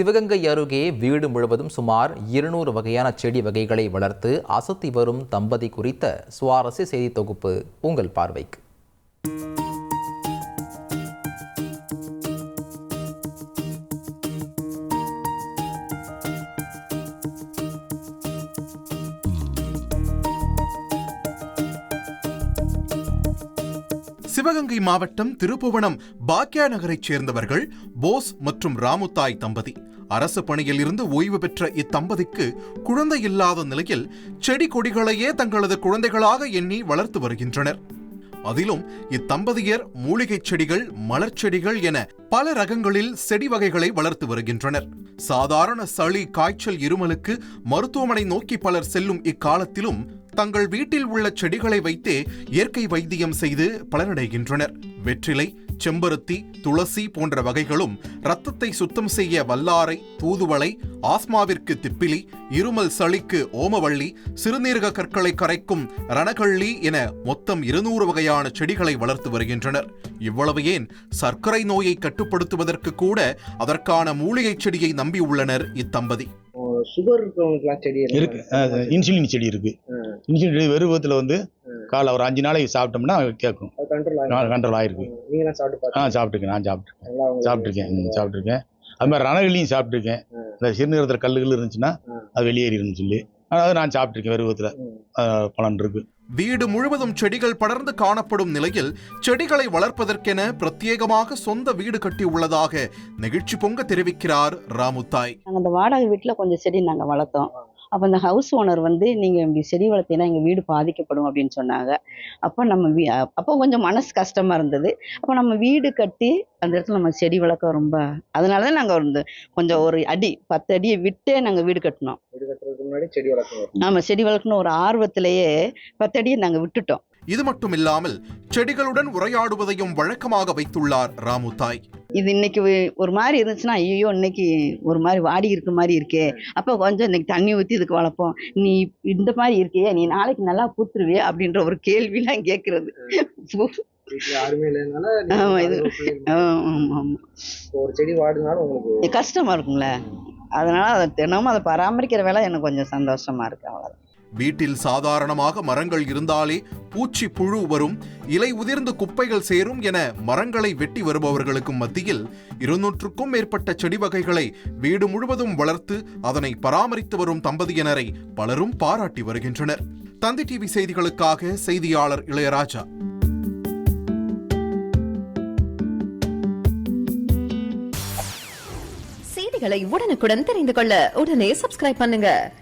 சிவகங்கை அருகே வீடு முழுவதும் சுமார் இருநூறு வகையான செடி வகைகளை வளர்த்து அசத்தி வரும் தம்பதி குறித்த சுவாரஸ்ய செய்தி தொகுப்பு உங்கள் பார்வைக்கு. சிவகங்கை மாவட்டம் திருப்புவனம் பாக்கியா நகரைச் சேர்ந்தவர்கள் போஸ் மற்றும் ராமுத்தாய் தம்பதி. அரசு பணியில் இருந்து ஓய்வு பெற்ற இத்தம்பதிக்கு குழந்தை இல்லாத நிலையில் செடி கொடிகளையே தங்களது குழந்தைகளாக எண்ணி வளர்த்து வருகின்றனர். அதிலும் இத்தம்பதியர் மூலிகைச் செடிகள் மலர் செடிகள் என பல ரகங்களில் செடி வகைகளை வளர்த்து வருகின்றனர். சாதாரண சளி காய்ச்சல் இருமலுக்கு மருத்துவமனை நோக்கி பலர் செல்லும் இக்காலத்திலும் தங்கள் வீட்டில் உள்ள செடிகளை வைத்தே இயற்கை வைத்தியம் செய்து பலனடைகின்றனர். வெற்றிலை செம்பருத்தி துளசி போன்ற வகைகளும் இரத்தத்தை சுத்தம் செய்ய வல்லாரை தூதுவளை ஆஸ்மாவிற்கு திப்பிலி இருமல் சளிக்கு ஓமவள்ளி சிறுநீரக கற்களை கரைக்கும் ரணகள்ளி என மொத்தம் இருநூறு வகையான செடிகளை வளர்த்து வருகின்றனர். இவ்வளவு ஏன் சர்க்கரை நோயை கட்டுப்படுத்துவதற்கு கூட அதற்கான மூலிகை செடியை நம்பியுள்ளனர் இத்தம்பதி. சுகர் இருக்கவங்களுக்குலாம் செடி இருக்கு. இன்சுலின் செடி இருக்கு. இன்சுலின் செடி வெறுவத்தில் வந்து காலை ஒரு அஞ்சு நாளைக்கு சாப்பிட்டோம்னா கேட்கும் கண்ட்ரோல் ஆயிருக்கு. ஆ பார்த்தீங்க சாப்பிட்டுருக்கேன். நான் சாப்பிட்ருக்கேன் ம், சாப்பிட்ருக்கேன் அது மாதிரி ரணகிளியும் சாப்பிட்ருக்கேன். இந்த சிறுநீரத்தில் கல்லுகள் இருந்துச்சுன்னா. அது வெளியேறிடும்னு சொல்லி. அதாவது நான் சாப்பிட்ருக்கேன் வெறுவத்தில். பலன் இருக்கு. வீடு முழுவதும் செடிகள் படர்ந்து காணப்படும் நிலையில் செடிகளை வளர்ப்பதற்கென பிரத்யேகமாக சொந்த வீடு கட்டி உள்ளதாக நெகிழ்ச்சி பொங்க தெரிவிக்கிறார் ராமுத்தாய். நாங்கள் அந்த வாடகை வீட்டில் கொஞ்சம் செடி நாங்கள் வளர்த்தோம். அப்போ அந்த ஹவுஸ் ஓனர் வந்து நீங்கள் இப்படி செடி வளர்த்தீங்கன்னா எங்கள் வீடு பாதிக்கப்படும் அப்படின்னு சொன்னாங்க. அப்போ நம்ம வீ அப்போ கொஞ்சம் மனசு கஷ்டமாக இருந்தது. அப்போ நம்ம வீடு கட்டி அந்த இடத்துல நம்ம செடி வளர்க்க ரொம்ப அதனால தான் நாங்கள் வந்து கொஞ்சம் ஒரு அடி பத்து அடியை விட்டே நாங்கள் வீடு கட்டினோம். வீடு கட்டுறதுக்கு முன்னாடி செடி வளர்க்கணும். நம்ம செடி வளர்க்கணும் ஒரு ஆர்வத்திலேயே பத்து அடியை நாங்கள் விட்டுட்டோம். இது மட்டும் இல்லாமல் செடிகளுடன் உரையாடுவதையும் வழக்கமாக வைத்துள்ளார் ராமுத்தாய் இது இன்னைக்கு ஒரு மாதிரி இருந்துச்சுன்னா ஐயோ இன்னைக்கு ஒரு மாதிரி வாடி இருக்க மாதிரி இருக்கே. அப்போ கொஞ்சம் இன்னைக்கு தண்ணி ஊற்றி இதுக்கு வளர்ப்போம். நீ இந்த மாதிரி இருக்கியே நீ நாளைக்கு நல்லா பூத்துருவியே அப்படின்ற ஒரு கேள்விலாம் கேட்கறது. கஷ்டமா இருக்கும்ல. அதனால அதை தினமும் அதை பராமரிக்கிற வேலை எனக்கு கொஞ்சம் சந்தோஷமா இருக்கு அவ்வளோதான் வீட்டில் சாதாரணமாக மரங்கள் இருந்தாலே பூச்சி புழு வரும் இலை உதிர்ந்து குப்பைகள் சேரும் என மரங்களை வெட்டி வருபவர்களுக்கும் மத்தியில் இருநூற்றுக்கும் மேற்பட்ட செடி வகைகளை வீடு முழுவதும் வளர்த்து அதனை பராமரித்து வரும் தம்பதியினரை பலரும் பாராட்டி வருகின்றனர். தந்தி டிவி செய்திகளுக்காக செய்தியாளர் இளையராஜா. செய்திகளை உடனுக்குடன் தெரிந்து கொள்ள உடனே சப்ஸ்கிரைப் பண்ணுங்க.